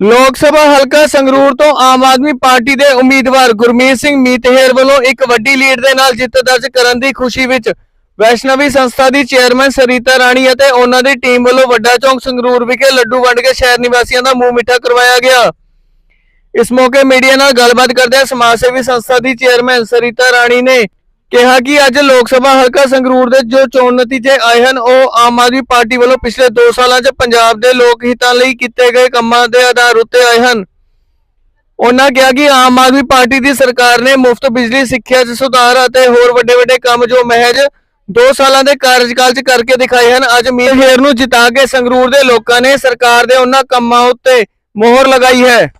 ਲੋਕ ਸਭਾ ਹਲਕਾ ਸੰਗਰੂਰ ਤੋਂ ਆਮ ਆਦਮੀ ਪਾਰਟੀ ਦੇ ਉਮੀਦਵਾਰ ਗੁਰਮੀਤ ਸਿੰਘ ਮੀਤਹੇਰ ਵੱਲੋਂ ਇੱਕ ਵੱਡੀ ਲੀਡ ਦੇ ਨਾਲ ਜਿੱਤ ਦਰਜ ਕਰਨ ਦੀ ਖੁਸ਼ੀ ਵਿੱਚ ਵੈਸ਼ਨਵੀ ਸੰਸਥਾ ਦੀ ਚੇਅਰਮੈਨ ਸਰੀਤਾ ਰਾਣੀ ਅਤੇ ਉਹਨਾਂ ਦੀ ਟੀਮ ਵੱਲੋਂ ਵੱਡਾ ਚੌਂਕ ਸੰਗਰੂਰ ਵਿਖੇ ਲੱਡੂ ਵੰਡ ਕੇ ਸ਼ਹਿਰ ਨਿਵਾਸੀਆਂ ਦਾ ਮੂੰਹ ਮਿੱਠਾ ਕਰਵਾਇਆ ਗਿਆ। ਇਸ ਮੌਕੇ ਮੀਡੀਆ ਨਾਲ ਗੱਲਬਾਤ ਕਰਦਿਆਂ ਸਮਾਜ ਸੇਵੀ ਸੰਸਥਾ ਦੀ ਚੇਅਰਮੈਨ ਸਰੀਤਾ ਰਾਣੀ ਨੇ ਕਿਹਾ ਕਿ ਅੱਜ ਲੋਕ ਸਭਾ ਹਲਕਾ ਸੰਗਰੂਰ ਦੇ ਜੋ ਚੋਣ ਨਤੀਜੇ ਆਏ ਹਨ, ਉਹ ਆਮ ਆਦਮੀ ਪਾਰਟੀ ਵੱਲੋਂ ਪਿਛਲੇ 2 ਸਾਲਾਂ 'ਚ ਪੰਜਾਬ ਦੇ ਲੋਕ ਹਿੱਤਾਂ ਲਈ ਕੀਤੇ ਗਏ ਕੰਮਾਂ ਦੇ ਆਧਾਰ ਉੱਤੇ ਆਏ ਹਨ। ਉਹਨਾਂ ਕਿਹਾ ਕਿ ਆਮ ਆਦਮੀ ਪਾਰਟੀ ਦੀ ਸਰਕਾਰ ਨੇ ਮੁਫਤ ਬਿਜਲੀ, ਸਿੱਖਿਆ 'ਚ ਸੁਧਾਰ ਅਤੇ ਹੋਰ ਵੱਡੇ ਵੱਡੇ ਕੰਮ ਜੋ ਮਹਿਜ 2 ਸਾਲਾਂ ਦੇ ਕਾਰਜਕਾਲ 'ਚ ਕਰਕੇ ਦਿਖਾਏ ਹਨ, ਅੱਜ ਮੀਰ ਹੇਰ ਨੂੰ ਜਿਤਾ ਕੇ ਸੰਗਰੂਰ ਦੇ ਲੋਕਾਂ ਨੇ ਸਰਕਾਰ ਦੇ ਉਹਨਾਂ ਕੰਮਾਂ ਉੱਤੇ ਮੋਹਰ ਲਗਾਈ ਹੈ।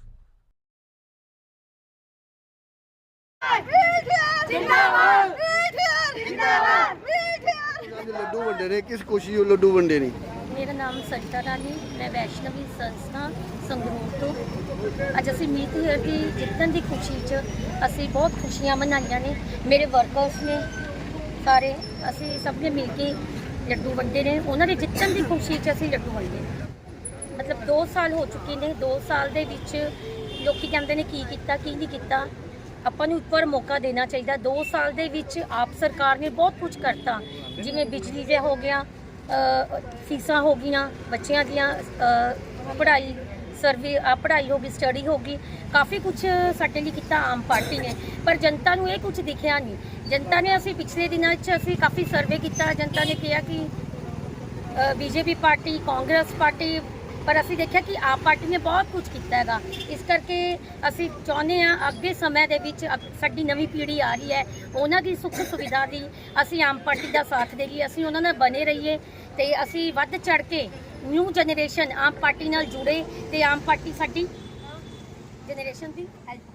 ਲੱਡੂ ਵੰਡੇ ਨੇ, ਕਿਸ ਖੁਸ਼ੀ ਉਹ ਲੱਡੂ ਵੰਡੇ ਨੇ? ਮੇਰਾ ਨਾਮ ਸਰਿਤਾ ਰਾਣੀ, ਮੈਂ ਵੈਸ਼ਨਵੀ ਸੰਸਥਾ ਸੰਗਰੂਰ ਤੋਂ। ਅੱਜ ਅਸੀਂ ਮੀਤ ਹੇਅਰ ਕਿ ਜਿੱਤਣ ਦੀ ਖੁਸ਼ੀ 'ਚ ਅਸੀਂ ਬਹੁਤ ਖੁਸ਼ੀਆਂ ਮਨਾਈਆਂ ਨੇ। ਮੇਰੇ ਵਰਕਰਸ ਨੇ ਸਾਰੇ, ਅਸੀਂ ਸਭ ਨੇ ਮਿਲ ਕੇ ਲੱਡੂ ਵੰਡੇ ਨੇ। ਉਹਨਾਂ ਦੇ ਜਿੱਤਣ ਦੀ ਖੁਸ਼ੀ 'ਚ ਅਸੀਂ ਲੱਡੂ ਵੰਡੇ ਮਤਲਬ 2 ਸਾਲ ਹੋ ਚੁੱਕੇ ਨੇ 2 ਸਾਲ ਦੇ ਵਿੱਚ ਲੋਕੀ ਕਹਿੰਦੇ ਨੇ ਕੀ ਕੀਤਾ, ਕੀ ਨਹੀਂ ਕੀਤਾ। ਆਪਾਂ ਨੂੰ ਇੱਕ ਵਾਰ ਮੌਕਾ ਦੇਣਾ ਚਾਹੀਦਾ। 2 ਸਾਲ ਦੇ ਵਿੱਚ ਆਪ ਸਰਕਾਰ ਨੇ ਬਹੁਤ ਕੁਝ ਕਰਤਾ। ਜਿਵੇਂ ਬਿਜਲੀ ਦੇ ਹੋ ਗਿਆ ਫੀਸਾਂ ਹੋ ਗਈਆਂ, ਬੱਚਿਆਂ ਦੀਆਂ ਪੜ੍ਹਾਈ, ਸਰਵੇ ਪੜ੍ਹਾਈ ਹੋ ਗਈ ਸਟੱਡੀ ਹੋ ਗਈ। ਕਾਫੀ ਕੁਝ ਸਾਡੇ ਲਈ ਕੀਤਾ ਆਮ ਪਾਰਟੀ ਨੇ। ਪਰ ਜਨਤਾ ਨੂੰ ਇਹ ਕੁਝ ਦਿਖਿਆ ਨਹੀਂ। ਜਨਤਾ ਨੇ ਅਸੀਂ ਪਿਛਲੇ ਦਿਨਾਂ 'ਚ ਅਸੀਂ ਕਾਫੀ ਸਰਵੇ ਕੀਤਾ। ਜਨਤਾ ਨੇ ਕਿਹਾ ਕਿ ਬੀਜੇਪੀ ਪਾਰਟੀ, ਕਾਂਗਰਸ ਪਾਰਟੀ ਪਰ ਅਸੀਂ ਦੇਖਿਆ ਕਿ ਆਪ ਪਾਰਟੀ ਨੇ ਬਹੁਤ ਕੁਝ ਕੀਤਾ ਹੈਗਾ। ਇਸ ਕਰਕੇ ਅਸੀਂ ਚਾਹੁੰਦੇ ਹਾਂ ਅੱਗੇ ਸਮੇਂ ਦੇ ਵਿੱਚ ਅ, ਸਾਡੀ ਨਵੀਂ ਪੀੜ੍ਹੀ ਆ ਰਹੀ ਹੈ। ਉਹਨਾਂ ਦੀ ਸੁੱਖ ਸੁਵਿਧਾ ਦੀ ਅਸੀਂ ਆਮ ਪਾਰਟੀ ਦਾ ਸਾਥ ਦੇਈਏ ਅਸੀਂ ਉਹਨਾਂ ਨਾਲ ਬਣੇ ਰਹੀਏ ਤੇ ਅਸੀਂ ਵੱਧ ਚੜ ਕੇ ਨਿਊ ਜਨਰੇਸ਼ਨ ਆਮ ਪਾਰਟੀ ਨਾਲ ਜੁੜੇ ਤੇ ਆਮ ਪਾਰਟੀ ਸਾਡੀ ਜਨਰੇਸ਼ਨ ਦੀ ਹੈਲਪ